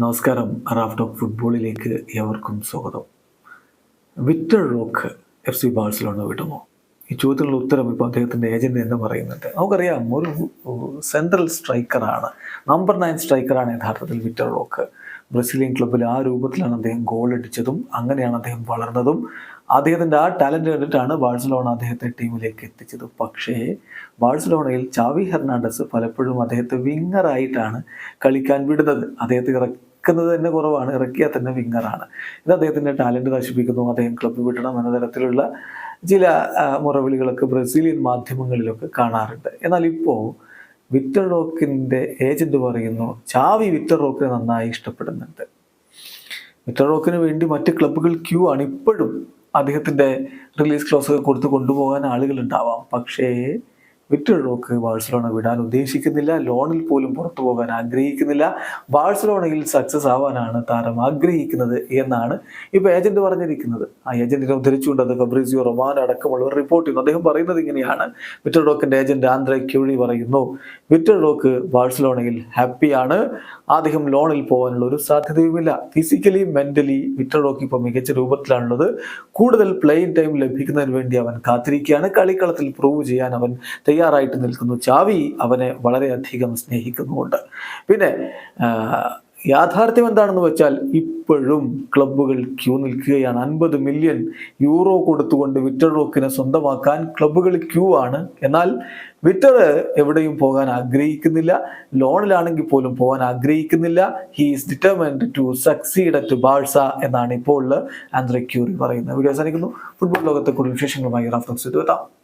നമസ്കാരം Raf talk ഫുട്ബോളിലേക്ക് ഏവർക്കും സ്വാഗതം. Victor Roque F C Barcelona വിടുമോ? ഈ ചോദ്യത്തിനുള്ള ഉത്തരം ഇപ്പോൾ അദ്ദേഹത്തിന്റെ ഏജന്റ് എന്ന് പറയുന്നുണ്ട്. നമുക്കറിയാം ഒരു സെൻട്രൽ സ്ട്രൈക്കറാണ് നമ്പർ നയൻ സ്ട്രൈക്കറാണ് യഥാർത്ഥത്തിൽ വിക്ടർ റോക്ക്. ബ്രസീലിയൻ ക്ലബ്ബിൽ ആ രൂപത്തിലാണ് അദ്ദേഹം ഗോൾ അടിച്ചതും അങ്ങനെയാണ് അദ്ദേഹം വളർന്നതും. അദ്ദേഹത്തിന്റെ ആ ടാലന്റ് കണ്ടിട്ടാണ് ബാഴ്സലോണ അദ്ദേഹത്തെ ടീമിലേക്ക് എത്തിച്ചത്. പക്ഷേ ബാഴ്സലോണയിൽ ചാവി ഹെർണാണ്ടസ് പലപ്പോഴും അദ്ദേഹത്തെ വിങ്ങറായിട്ടാണ് കളിക്കാൻ വിടുന്നത്. അദ്ദേഹത്തെ ഇറക്കുന്നത് തന്നെ കുറവാണ് ഇറക്കിയാൽ തന്നെ വിങ്ങറാണ് ഇത് അദ്ദേഹത്തിന്റെ ടാലന്റ് നശിപ്പിക്കുന്നു അദ്ദേഹം ക്ലബ്ബ് വിടണം എന്ന തരത്തിലുള്ള ചില മുറവിളികളൊക്കെ ബ്രസീലിയൻ മാധ്യമങ്ങളിലൊക്കെ കാണാറുണ്ട്. എന്നാൽ ഇപ്പോൾ വിക്ടർ റോക്കിന്റെ ഏജന്റ് പറയുന്നു ചാവി വിക്ടർ റോക്കിനെ നന്നായി ഇഷ്ടപ്പെടുന്നുണ്ട്. വിക്ടർ റോക്കിന് വേണ്ടി മറ്റ് ക്ലബ്ബുകൾ ക്യൂ ആണ് ഇപ്പോഴും. അദ്ദേഹത്തിന്റെ റിലീസ് ക്ലോസ് കൊടുത്ത് കൊണ്ടുപോകാൻ ആളുകൾ ഉണ്ടാവാം. പക്ഷേ റോക്ക് ബാഴ്സലോണ വിടാൻ ഉദ്ദേശിക്കുന്നില്ല. ലോണിൽ പോലും പുറത്തു പോകാൻ ആഗ്രഹിക്കുന്നില്ല. ബാഴ്സലോണയിൽ സക്സസ് ആവാനാണ് താരം ആഗ്രഹിക്കുന്നത് എന്നാണ് ഇപ്പോൾ ഏജന്റ് പറഞ്ഞിരിക്കുന്നത്. ആ ഏജന്റിനെ ഉദ്ധരിച്ചുകൊണ്ട് അത് ഫബ്രീസിയോ റൊമാനോ അടക്കമുള്ളവർ റിപ്പോർട്ട് ചെയ്യുന്നു. അദ്ദേഹം പറയുന്നത് ഇങ്ങനെയാണ്. റോക്കിന്റെ ഏജന്റ് ആന്ധ്ര ക്യൂഴി പറയുന്നു വിക്ടർ റോക്ക് ബാഴ്സലോണയിൽ ഹാപ്പിയാണ് അദ്ദേഹം ലോണിൽ പോകാനുള്ള ഒരു സാധ്യതയുമില്ല. ഫിസിക്കലി മെന്റലി വിക്ടർ റോക്ക് ഇപ്പോൾ മികച്ച രൂപത്തിലാണുള്ളത്. കൂടുതൽ പ്ലേയിങ് ടൈം ലഭിക്കുന്നതിന് വേണ്ടി അവൻ കാത്തിരിക്കുകയാണ്. കളിക്കളത്തിൽ പ്രൂവ് ചെയ്യാൻ അവൻ തയ്യാറായിട്ട് നിൽക്കുന്നു. ചാവി അവനെ വളരെയധികം സ്നേഹിക്കുന്നുമുണ്ട്. പിന്നെ യാഥാർത്ഥ്യം എന്താണെന്ന് വെച്ചാൽ ഇപ്പോഴും ക്ലബ്ബുകൾ ക്യൂ നിൽക്കുകയാണ്. അൻപത് മില്യൺ യൂറോ കൊടുത്തുകൊണ്ട് വിക്ടർ റോക്കിനെ സ്വന്തമാക്കാൻ ക്ലബ്ബുകൾ ക്യൂ ആണ്. എന്നാൽ വിക്ടർ എവിടെയും പോകാൻ ആഗ്രഹിക്കുന്നില്ല. ലോണിലാണെങ്കിൽ പോലും പോകാൻ ആഗ്രഹിക്കുന്നില്ല. He is determined to succeed at Barca എന്നാണ് ഇപ്പോൾ ആന്ത്രക്യൂറി പറയുന്നത്. വീഡിയോ അവസാനിക്കുന്നു. ഫുട്ബോൾ ലോകത്തെ കൂടുതൽ വിശേഷങ്ങളുമായി ചെയ്തു എത്താം.